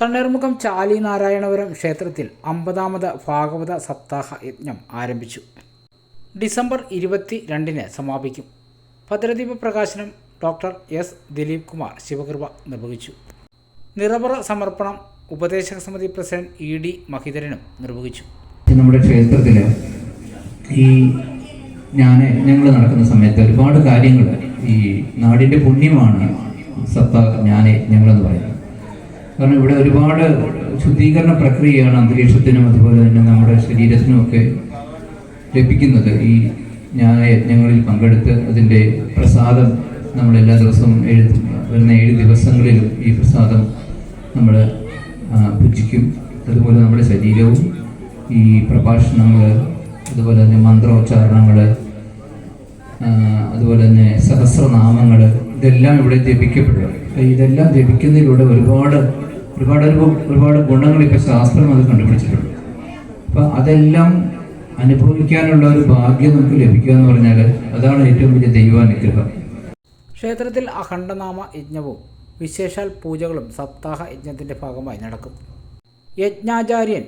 തണ്ണീർമുഖം ചാലി നാരായണപുരം ക്ഷേത്രത്തിൽ അമ്പതാമത് ഭാഗവത സപ്താഹ യജ്ഞം ആരംഭിച്ചു. ഡിസംബർ ഇരുപത്തി രണ്ടിന് സമാപിക്കും. ഭദ്രദീപ പ്രകാശനം ഡോക്ടർ എസ്. ദിലീപ് കുമാർ ശിവകൃപ നിർവഹിച്ചു. നിറപറ സമർപ്പണം ഉപദേശക സമിതി പ്രസിഡന്റ് ഇ. ഡി. മഹിതരനും നിർവഹിച്ചു. നമ്മുടെ ക്ഷേത്രത്തിൽ ഈ ഞാൻ ഞങ്ങൾ നടക്കുന്ന സമയത്ത് ഒരുപാട് കാര്യങ്ങൾ ഈ നാടിന്റെ പുണ്യമാണ് സത്ത ഞങ്ങളെന്ന് പറയുന്നത്. കാരണം ഇവിടെ ഒരുപാട് ശുദ്ധീകരണ പ്രക്രിയയാണ് അന്തരീക്ഷത്തിനും അതുപോലെ തന്നെ നമ്മുടെ ശരീരത്തിനും ഒക്കെ ലഭിക്കുന്നത്. ഈ ജ്ഞാന യജ്ഞങ്ങളിൽ പങ്കെടുത്ത് അതിന്റെ പ്രസാദം നമ്മൾ എല്ലാ ദിവസവും ഏഴ് വരുന്ന ഏഴ് ദിവസങ്ങളിലും ഈ പ്രസാദം നമ്മൾ ഭുജിക്കും അതുപോലെ നമ്മുടെ ശരീരവും ഈ പ്രഭാഷണങ്ങൾ അതുപോലെ തന്നെ മന്ത്രോച്ചാരണങ്ങൾ അതുപോലെ തന്നെ സഹസ്രനാമങ്ങൾ ഇതെല്ലാം ഇവിടെ ജപിക്കപ്പെടുക ഇതെല്ലാം ജപിക്കുന്നതിലൂടെ ഒരുപാട് ഒരുപാട് ഒരുപാട് ഗുണങ്ങൾ ഇപ്പോൾ ശാസ്ത്രം അത് കണ്ടുപിടിച്ചിട്ടുണ്ട്. അപ്പം അതെല്ലാം അനുഭവിക്കാനുള്ള ഒരു ഭാഗ്യം നമുക്ക് ലഭിക്കുക എന്ന് പറഞ്ഞാൽ അതാണ് ഏറ്റവും വലിയ ദൈവാനുഗ്രഹം. ക്ഷേത്രത്തിൽ അഖണ്ഡനാമ യജ്ഞവും വിശേഷാൽ പൂജകളും സപ്താഹ യജ്ഞത്തിന്റെ ഭാഗമായി നടക്കും. യജ്ഞാചാര്യൻ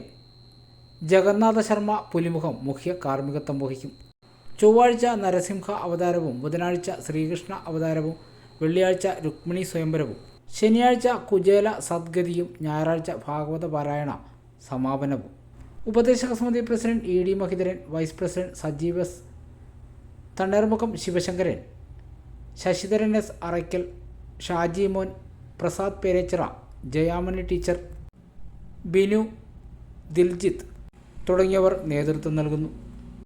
ജഗന്നാഥ ശർമ്മ പുലിമുഖം മുഖ്യ കാർമ്മികത്വം വഹിക്കും. ചൊവ്വാഴ്ച നരസിംഹ അവതാരവും ബുധനാഴ്ച ശ്രീകൃഷ്ണ അവതാരവും വെള്ളിയാഴ്ച രുക്മിണി സ്വയംവരവും ശനിയാഴ്ച കുചേല സദ്ഗതിയും ഞായറാഴ്ച ഭാഗവത പാരായണ സമാപനവും. ഉപദേശക സമിതി president E D Mahidharan vice president Sajeev S Thannermukham Sivasankaran Sasidharan S Araykkal Shaji mon Prasad Perechara Jayamani teacher Binu Diljith തുടങ്ങിയവർ നേതൃത്വം നൽകുന്നു.